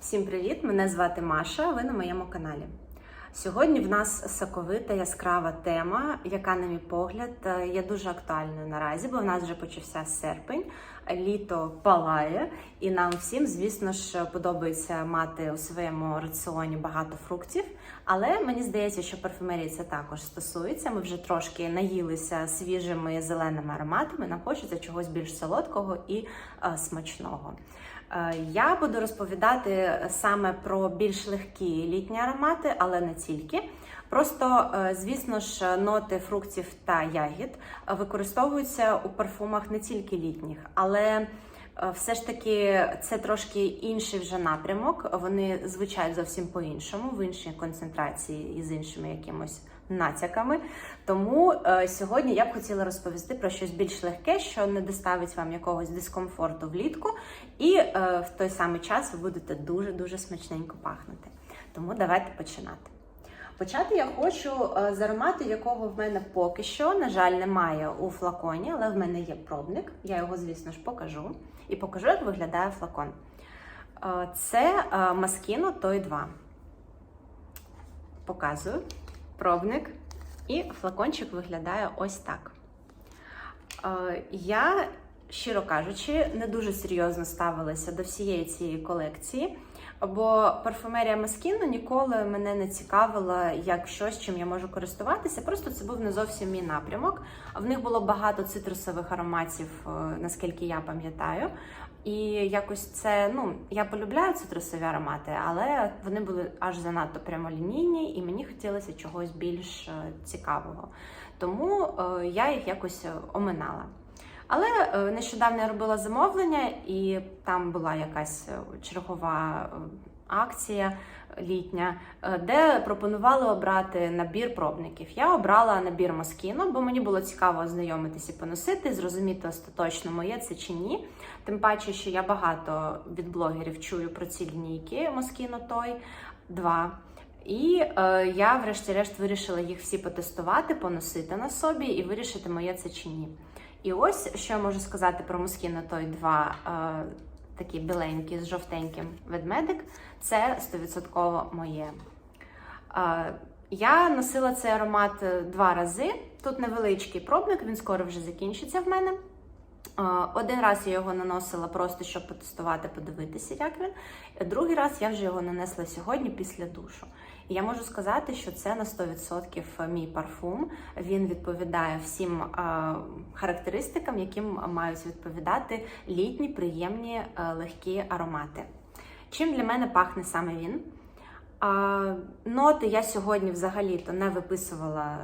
Всім привіт! Мене звати Маша. Ви на моєму каналі. Сьогодні в нас соковита яскрава тема, яка, на мій погляд, є дуже актуальною наразі, бо в нас вже почався серпень, літо палає, і нам всім, звісно ж, подобається мати у своєму раціоні багато фруктів. Але мені здається, що парфумерії це також стосується. Ми вже трошки наїлися свіжими зеленими ароматами. Нам хочеться чогось більш солодкого і е, смачного. Е, Я буду розповідати саме про більш легкі літні аромати, але не тільки. Просто, е, звісно ж, ноти фруктів та ягід використовуються у парфумах не тільки літніх, але е, все ж таки це трошки інший вже напрямок. Вони звучать зовсім по-іншому, в іншій концентрації і з іншими якимось натяками. Тому е, сьогодні я б хотіла розповісти про щось більш легке, що не доставить вам якогось дискомфорту влітку, і е, в той самий час ви будете дуже дуже смачненько пахнути. Тому давайте починати. Почати я хочу е, з аромату, якого в мене поки що, на жаль, немає у флаконі, але в мене є пробник. Я його, звісно ж, покажу. І покажу, як виглядає флакон. Е, Це е, Maschino Toy 2. Показую пробник. І флакончик виглядає ось так. Е, Я, щиро кажучи, не дуже серйозно ставилася до всієї цієї колекції, бо парфумерія Маскіно ніколи мене не цікавила як щось, чим я можу користуватися. Просто це був не зовсім мій напрямок. В них було багато цитрусових ароматів, е, наскільки я пам'ятаю. І якось це, ну, я полюбляю цитрусові аромати, але вони були аж занадто прямолінійні, і мені хотілося чогось більш е, цікавого. Тому е, я їх якось е, оминала. Але нещодавно я робила замовлення, і там була якась чергова акція літня, е, де пропонували обрати набір пробників. Я обрала набір Москіно, бо мені було цікаво ознайомитися і поносити, зрозуміти остаточно моє це чи ні. Тим паче, що я багато від блогерів чую про ці лінійки Москіно Той 2. І е, я, врешті-решт, вирішила їх всі потестувати, поносити на собі і вирішити, моє це чи ні. І ось що я можу сказати про Moschino Toy 2, е, такі біленькі з жовтеньким ведмедик. Це 100% моє. Я носила цей аромат е, два рази. Тут невеличкий пробник, він скоро вже закінчиться в мене. Один раз я його наносила просто щоб потестувати, подивитися, як він. Другий раз я вже його нанесла сьогодні після душу. Я можу сказати, що це на 100% мій парфум. Він відповідає всім е, характеристикам, яким мають відповідати літні, приємні, е, легкі аромати. Чим для мене пахне саме він? А, ноти я сьогодні взагалі-то не виписувала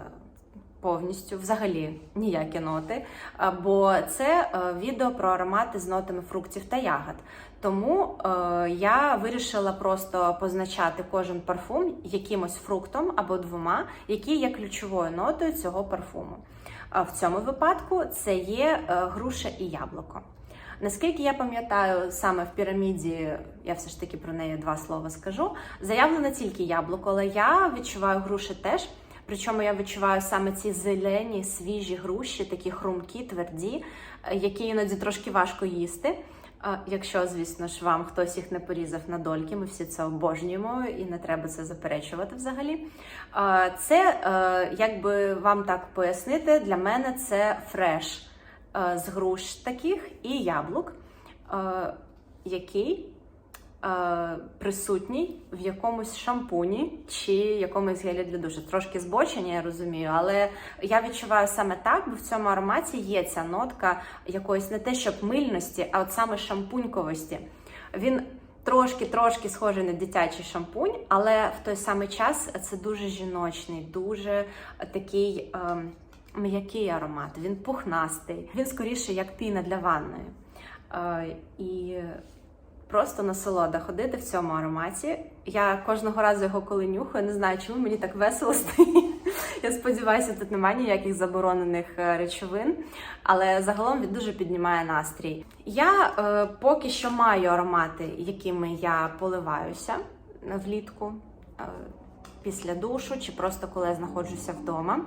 повністю, взагалі ніякі ноти, а, бо це е, відео про аромати з нотами фруктів та ягод. Тому е, я вирішила просто позначати кожен парфум якимось фруктом або двома, які є ключовою нотою цього парфуму. А в цьому випадку це є е, груша і яблуко. Наскільки я пам'ятаю, саме в піраміді, я все ж таки про неї два слова скажу. Заявлено тільки яблуко, але я відчуваю груші теж. Причому я відчуваю саме ці зелені, свіжі груші, такі хрумкі, тверді, е, які іноді трошки важко їсти. Е, Якщо, звісно ж, вам хтось їх не порізав на дольки, ми всі це обожнюємо і не треба це заперечувати взагалі. Е, Це, як би вам так пояснити, для мене це фреш з груш таких і яблук, який присутній в якомусь шампуні чи якомусь гелі для душу. Трошки збочення, я розумію, але я відчуваю саме так, бо в цьому ароматі є ця нотка якоїсь не те, щоб мильності, а от саме шампуньковості. Він трошки-трошки схожий на дитячий шампунь, але в той самий час це дуже жіночний, дуже такий. ем, М'який аромат, він пухнастий, він скоріше як піна для ванної. Е, і просто насолода ходити в цьому ароматі. Я кожного разу його коли нюхаю, не знаю, чому мені так весело стає. Я сподіваюся, тут немає ніяких заборонених е, речовин, але загалом він дуже піднімає настрій. Я е, поки що маю аромати, якими я поливаюся влітку е, після душу чи просто коли я знаходжуся вдома.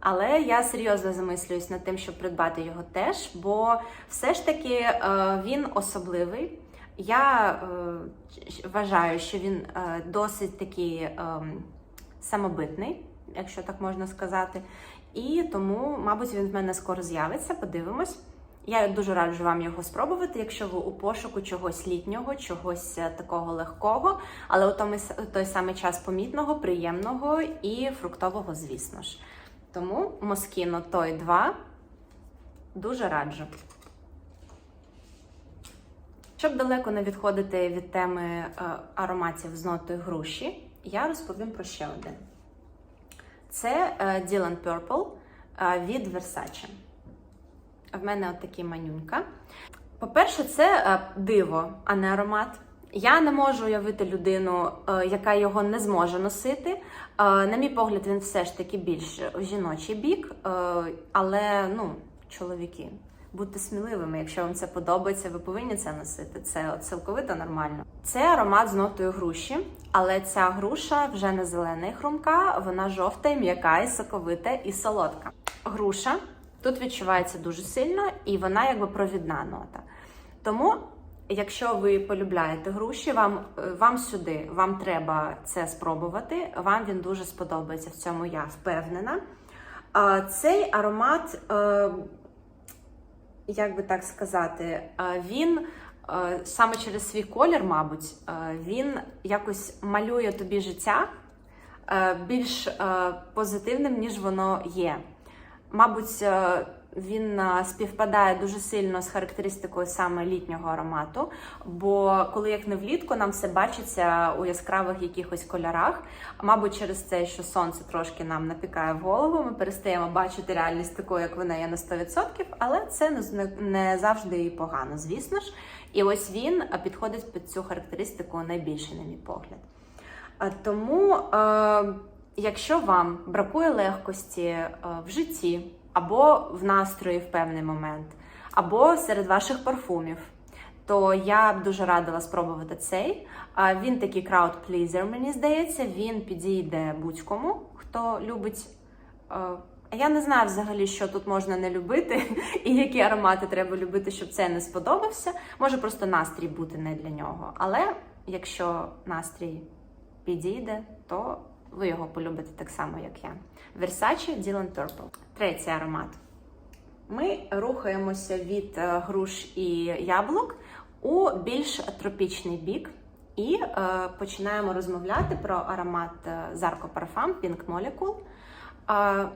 Але я серйозно замислююсь над тим, щоб придбати його теж, бо все ж таки е, він особливий. Я е, вважаю, що він е, досить такий ем, самобитний, якщо так можна сказати. І тому, мабуть, він в мене скоро з'явиться. Подивимось. Я дуже раджу вам його спробувати, якщо ви у пошуку чогось літнього, чогось е, такого легкого, але у тому той самий час помітного, приємного і фруктового, звісно ж. Тому Moschino Toy 2 дуже раджу. Щоб далеко не відходити від теми е, ароматів з нотою груші, я розповім про ще один. Це е, Dylan Purple е, від Versace. В мене от такий манюнька. По-перше, це диво, а не аромат. Я не можу уявити людину, яка його не зможе носити. На мій погляд, він все ж таки більш жіночий бік, але ну, чоловіки. Будьте сміливими, якщо вам це подобається, ви повинні це носити. Це цілковито нормально. Це аромат з нотою груші, але ця груша вже не зелена і хрумка, вона жовта, і м'яка, і соковита, і солодка. Груша тут відчувається дуже сильно, і вона якби провідна нота. Тому, якщо ви полюбляєте груші, вам, вам сюди вам треба це спробувати. Вам він дуже сподобається. В цьому я впевнена. Цей аромат, е, як би так сказати, е, він е, саме через свій колір, мабуть, е, він якось малює тобі життя більш позитивним, ніж воно є. Мабуть, він е, співпадає дуже сильно з характеристикою саме літнього аромату. Бо коли як не влітку, нам все бачиться у яскравих якихось кольорах. Мабуть, через це, що сонце трошки нам напікає в голову, ми перестаємо бачити реальність такою, як вона є на 100%, але це не, завжди і погано, звісно ж. І ось він е, підходить під цю характеристику найбільше, на мій погляд. Тому, е, якщо вам бракує легкості в житті або в настрої в певний момент, або серед ваших парфумів, то я б дуже радила спробувати цей. Він такий pleaser, мені здається, він підійде будь-кому, хто любить. Я не знаю взагалі, що тут можна не любити, і які аромати треба любити, щоб це не сподобався. Може просто настрій бути не для нього. Але якщо настрій підійде, то ви його полюбите так само, як я. Versace Dylan Purple. Третій аромат. Ми рухаємося від е, груш і яблук у більш тропічний бік і е, починаємо розмовляти про аромат е, Zarco Parfum Pink Molecule. Е,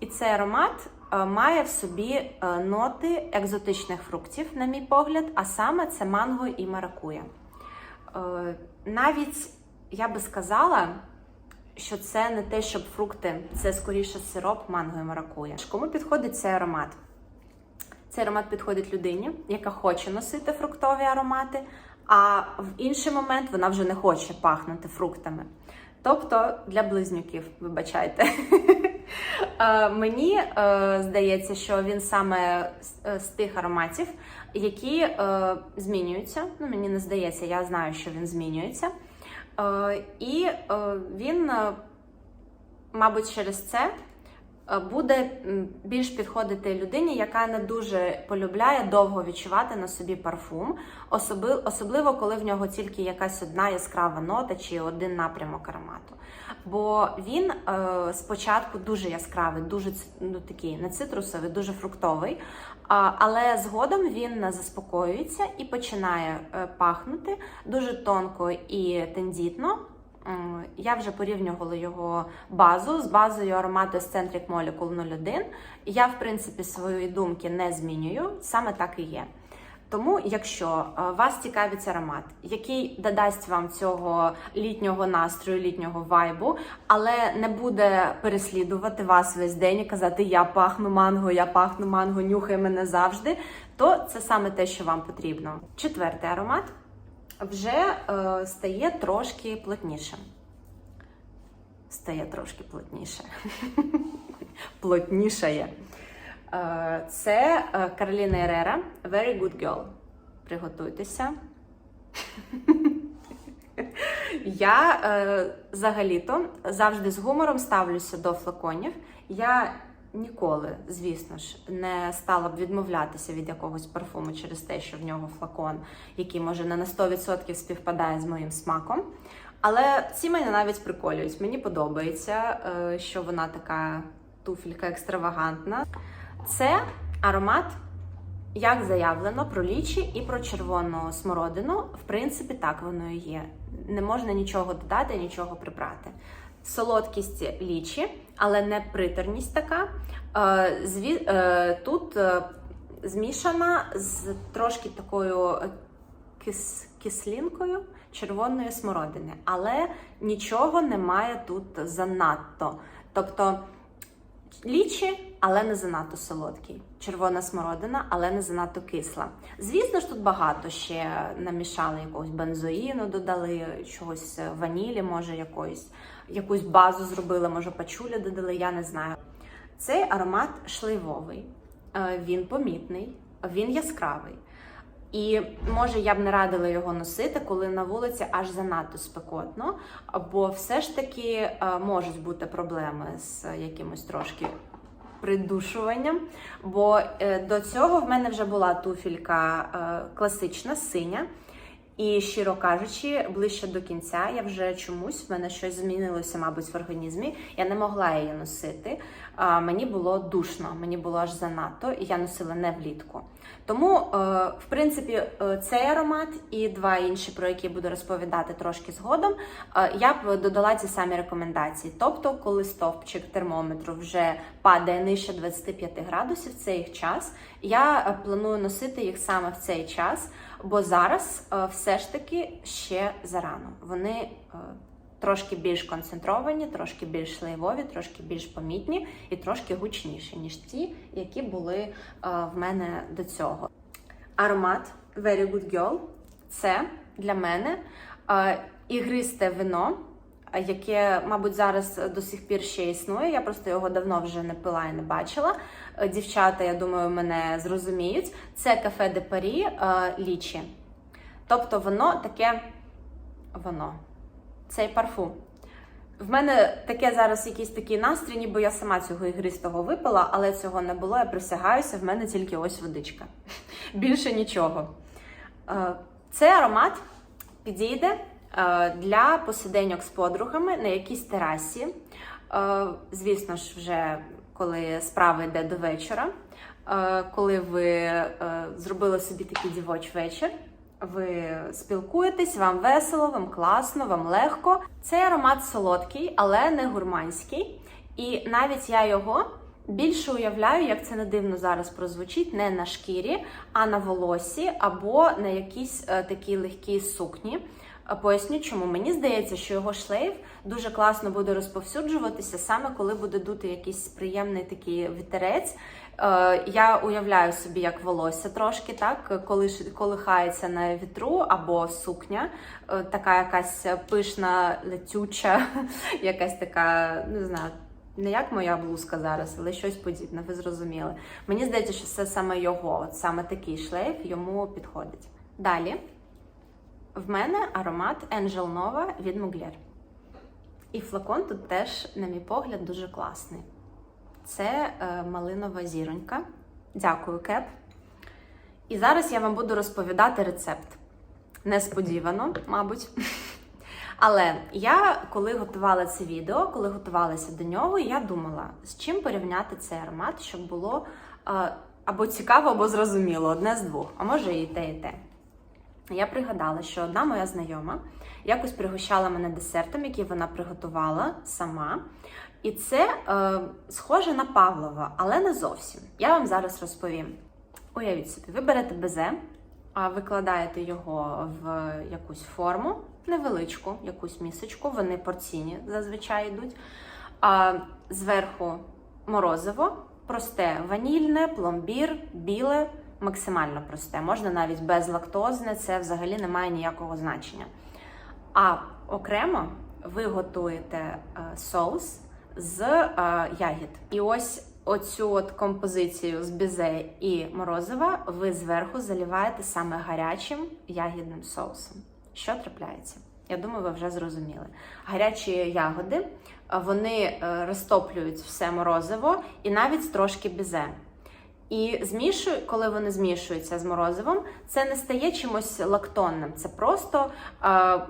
і цей аромат е, має в собі ноти екзотичних фруктів, на мій погляд, а саме це манго і маракуя. Е, Навіть я би сказала, що це не те, щоб фрукти, це скоріше сироп, манго і маракуя. Кому підходить цей аромат? Цей аромат підходить людині, яка хоче носити фруктові аромати, а в інший момент вона вже не хоче пахнути фруктами. Тобто для близнюків, вибачайте. Мені е, здається, що він саме з, е, тих ароматів, які е, змінюються. Ну, мені не здається, я знаю, що він змінюється. Е, І е, він, е, мабуть, через це буде більш підходити людині, яка не дуже полюбляє довго відчувати на собі парфум, особливо коли в нього тільки якась одна яскрава нота чи один напрямок аромату. Бо він е, спочатку дуже яскравий, дуже ну, такий не цитрусовий, дуже фруктовий, але згодом він заспокоюється і починає е, пахнути дуже тонко і тендітно. М, Я вже порівнювала його базу з базою аромату Eccentric Molecule 01. Я, в принципі, свої думки не змінюю, саме так і є. Тому, якщо е, вас цікавить аромат, який додасть вам цього літнього настрою, літнього вайбу, але не буде переслідувати вас весь день і казати Я пахну манго, я пахну манго, нюхай мене завжди, то це саме те, що вам потрібно. Четвертий аромат вже е, стає трошки плотнішим. Стає трошки плотніше. Плотнішає. Е, Це е, Кароліна Ерера Very Good Girl. Приготуйтеся. Я е, взагалі-то завжди з гумором ставлюся до флаконів. Я ніколи, звісно ж, не стала б відмовлятися від якогось парфуму через те, що в нього флакон, який може не на 100% співпадає з моїм смаком. Але ці мене навіть приколюють. Мені подобається, е, що вона така туфелька екстравагантна. Це аромат, як заявлено, про лічі і про червону смородину. В принципі, так воно і є. Не можна нічого додати, нічого прибрати. Солодкість лічі, але не приторність така. Е, е, Тут е, змішана з трошки такою кис- кислинкою червоної смородини, але нічого немає тут занадто. Тобто лічі, але не занадто солодкий. Червона смородина, але не занадто кисла. Звісно ж, тут багато ще намішали якогось бензоїну, додали чогось ванілі, може якоїсь, якусь базу зробили, може пачулі додали, я не знаю. Цей аромат шлейвовий, е, він помітний, він яскравий. І може я б не радила його носити, коли на вулиці аж занадто спекотно, бо все ж таки е, можуть бути проблеми з якимось трошки придушуванням. Бо е, до цього в мене вже була туфелька е, класична, синя. І щиро кажучи, ближче до кінця я вже чомусь в мене щось змінилося, мабуть, в організмі. Я не могла її носити. А, мені було душно, мені було аж занадто, і я носила не влітку. Тому, е, в принципі, е, цей аромат і два інші, про які буду розповідати трошки згодом, е, я б додала ці самі рекомендації. Тобто, коли стовпчик термометру вже падає нижче 25 градусів, це їх час. Я планую носити їх саме в цей час, бо зараз е, все ж таки ще зарано. Вони е, трошки більш концентровані, трошки більш шлейвові, трошки більш помітні і трошки гучніші, ніж ті, які були е, в мене до цього. Аромат Very Good Girl це для мене ігристе вино, яке, мабуть, зараз до сих пір ще існує. Я просто його давно вже не пила і не бачила. Е, Дівчата, я думаю, мене зрозуміють. Це кафе де Парі е, лічі. Тобто воно таке воно. Цей парфум. В мене таке зараз якийсь такий настрій, ніби я сама цього ігристого випила, але цього не було. Я присягаюся, в мене тільки ось водичка. Більше нічого. Е, Цей аромат підійде е, для посиденьок з подругами на якійсь терасі. Е, Звісно ж, вже коли справа йде до вечора, е, коли ви е, зробили собі такий дівоч вечір. Ви спілкуєтесь, вам весело, вам класно, вам легко. Цей аромат солодкий, але не гурманський. І навіть я його більше уявляю, як це не дивно зараз прозвучить, не на шкірі, а на волосі або на якійсь е, такій легкій сукні. Поясню, чому мені здається, що його шлейф дуже класно буде розповсюджуватися саме коли буде дути якийсь приємний такий вітерець. Е, Я уявляю собі, як волосся трошки, так, коли колихається на вітру або сукня, е, така якась пишна, летюча, якась така, не знаю. Не як моя блузка зараз, але щось подібне, ви зрозуміли. Мені здається, що це саме його, от саме такий шлейф йому підходить. Далі в мене аромат Angel Nova від Mugler. І флакон тут теж, на мій погляд, дуже класний. Це е, малинова зіронька. Дякую, Кеп. І зараз я вам буду розповідати рецепт. Несподівано, мабуть. Але я, коли готувала це відео, коли готувалася до нього, я думала, з чим порівняти цей аромат, щоб було е, або цікаво, або зрозуміло, одне з двох, а може і те, і те. Я пригадала, що одна моя знайома якось пригощала мене десертом, який вона приготувала сама. І це е, схоже на Павлова, але не зовсім. Я вам зараз розповім. Уявіть собі, ви берете безе, викладаєте його в якусь форму, невеличку, якусь місочку, вони порційні зазвичай йдуть. А зверху морозиво, просте, ванільне, пломбір, біле, максимально просте. Можна навіть безлактозне, це взагалі не має ніякого значення. А окремо ви готуєте е, соус з е, ягід. І ось оцю от композицію з бізе і морозива ви зверху заливаєте саме гарячим ягідним соусом. Що трапляється? Я думаю, ви вже зрозуміли. Гарячі ягоди вони е, розтоплюють все морозиво і навіть трошки бізе. І змішую, коли вони змішуються з морозивом, це не стає чимось лактонним. Це просто е,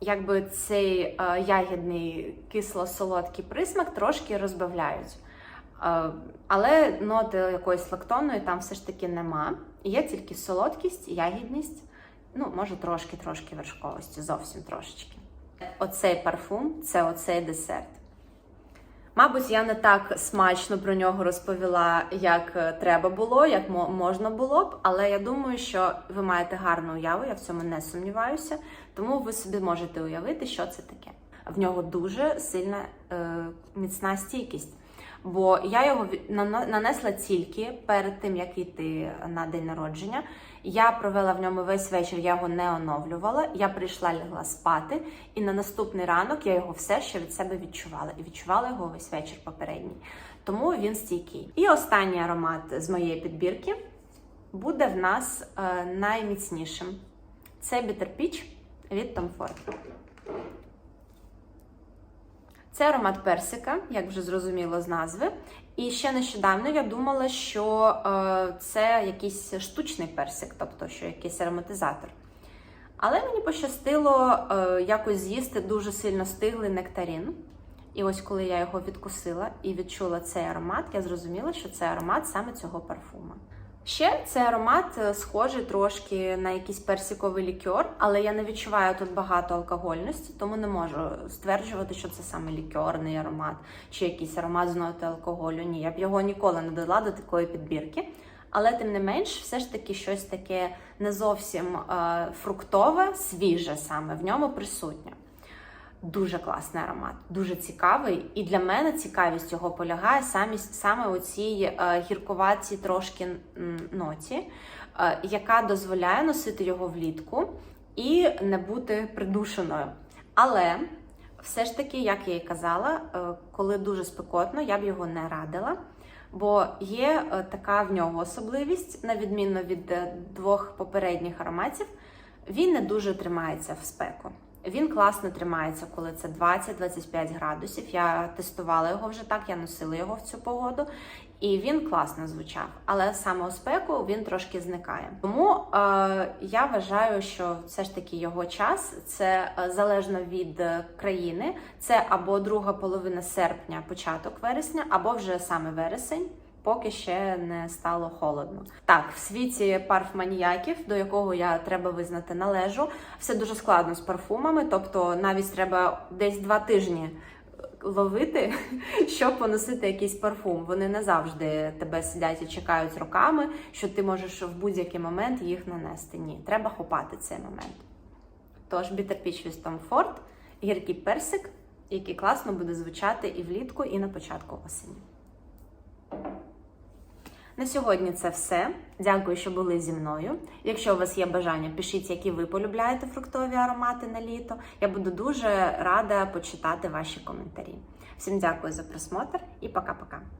якби цей е, ягідний кисло-солодкий присмак трошки розбавляють. Е, але ноти якоїсь лактонної там все ж таки нема. Є тільки солодкість, ягідність, ну, може, трошки-трошки вершковості, зовсім трошечки. Оцей парфум це оцей десерт. Мабуть, я не так смачно про нього розповіла, як е, треба було, як мо- можна було б, але я думаю, що ви маєте гарну уяву, я в цьому не сумніваюся. Тому ви собі можете уявити, що це таке. В нього дуже сильна е, міцна стійкість. Бо я його нанесла тільки перед тим, як йти на день народження. Я провела в ньому весь вечір, я його не оновлювала. Я прийшла лягла спати, і на наступний ранок я його все ще від себе відчувала. І відчувала його весь вечір попередній. Тому він стійкий. І останній аромат з моєї підбірки буде в нас е, найміцнішим. Це Peach від Tom Ford. Це аромат персика, як вже зрозуміло з назви. І ще нещодавно я думала, що е, це якийсь штучний персик, тобто що якийсь ароматизатор. Але мені пощастило е, якось з'їсти дуже сильно стиглий нектарін. І ось коли я його відкусила і відчула цей аромат, я зрозуміла, що це аромат саме цього парфума. Ще цей аромат е, схожий трошки на якийсь персиковий лікер, але я не відчуваю тут багато алкогольності, тому не можу стверджувати, що це саме лікерний аромат чи якийсь аромат з ноти алкоголю. Ні, я б його ніколи не додала до такої підбірки. Але тим не менш, все ж таки щось таке не зовсім е, фруктове, свіже саме в ньому присутнє. Дуже класний аромат, дуже цікавий. І для мене цікавість його полягає самі, саме у цій е, гіркуватій трошки ноті, е, яка дозволяє носити його влітку і не бути придушеною. Але все ж таки, як я і казала, е, коли дуже спекотно, я б його не радила. Бо є така в нього особливість, на відміну від двох попередніх ароматів, він не дуже тримається в спеку. Він класно тримається, коли це 20-25 градусів. Я тестувала його вже так, я носила його в цю погоду, і він класно звучав. Але саме у спеку він трошки зникає. Тому е, я вважаю, що все ж таки його час це е, залежно від е, країни. Це або друга половина серпня, початок вересня, або вже саме вересень. Поки ще не стало холодно. Так, в світі парфманіяків, до якого я треба визнати належу, все дуже складно з парфумами, тобто навіть треба десь два тижні ловити, щоб поносити якийсь парфум. Вони не завжди тебе сидять і чекають роками, що ти можеш в будь-який момент їх нанести. Ні, треба хопати цей момент. Тож Peach від Ford, гіркий персик, який класно буде звучати і влітку, і на початку осені. На сьогодні це все. Дякую, що були зі мною. Якщо у вас є бажання, пишіть, які ви полюбляєте фруктові аромати на літо. Я буду дуже рада почитати ваші коментарі. Всім дякую за просмотр і пока-пока.